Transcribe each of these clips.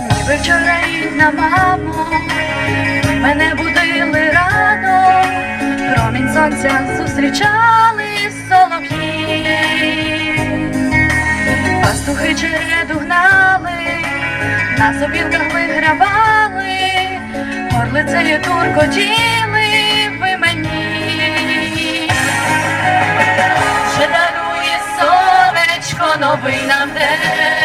Ніби вчора рідна мамо, мене будили рано, промінь сонця зустрічали солов'ї, пастухи череду гнали, на сопілках вигравали, горлицею туркотіли ви мені. Ще дарує сонечко новий нам день,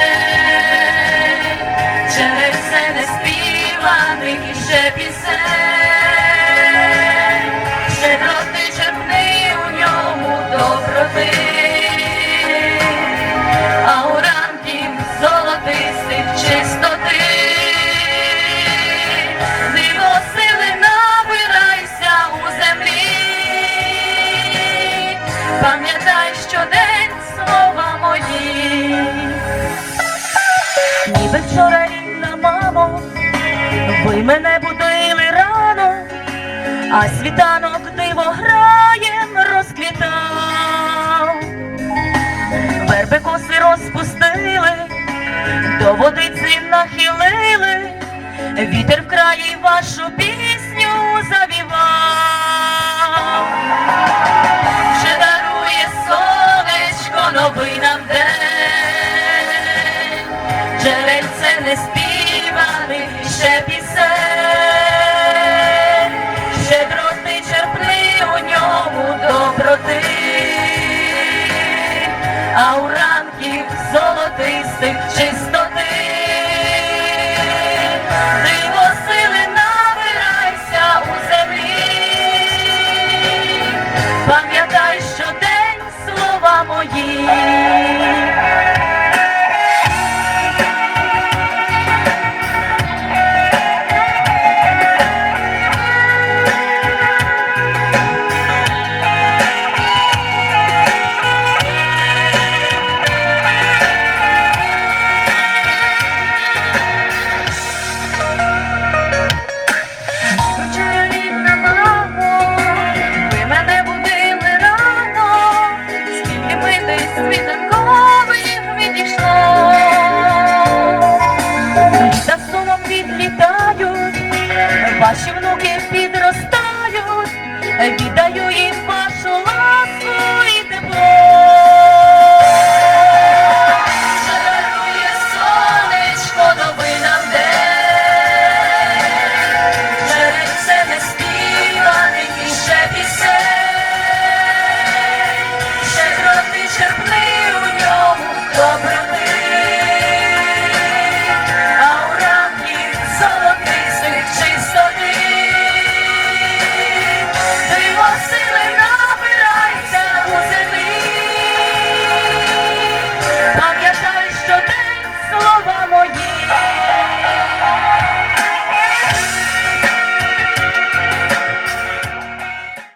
а світанок диво граєм розквітав. Верби коси розпустили, до водиці нахилили, вітер в краї вашу пісню завівав. Ще дарує сонечко новий нам день, джерельце не співаних іще пісень, Rhythm.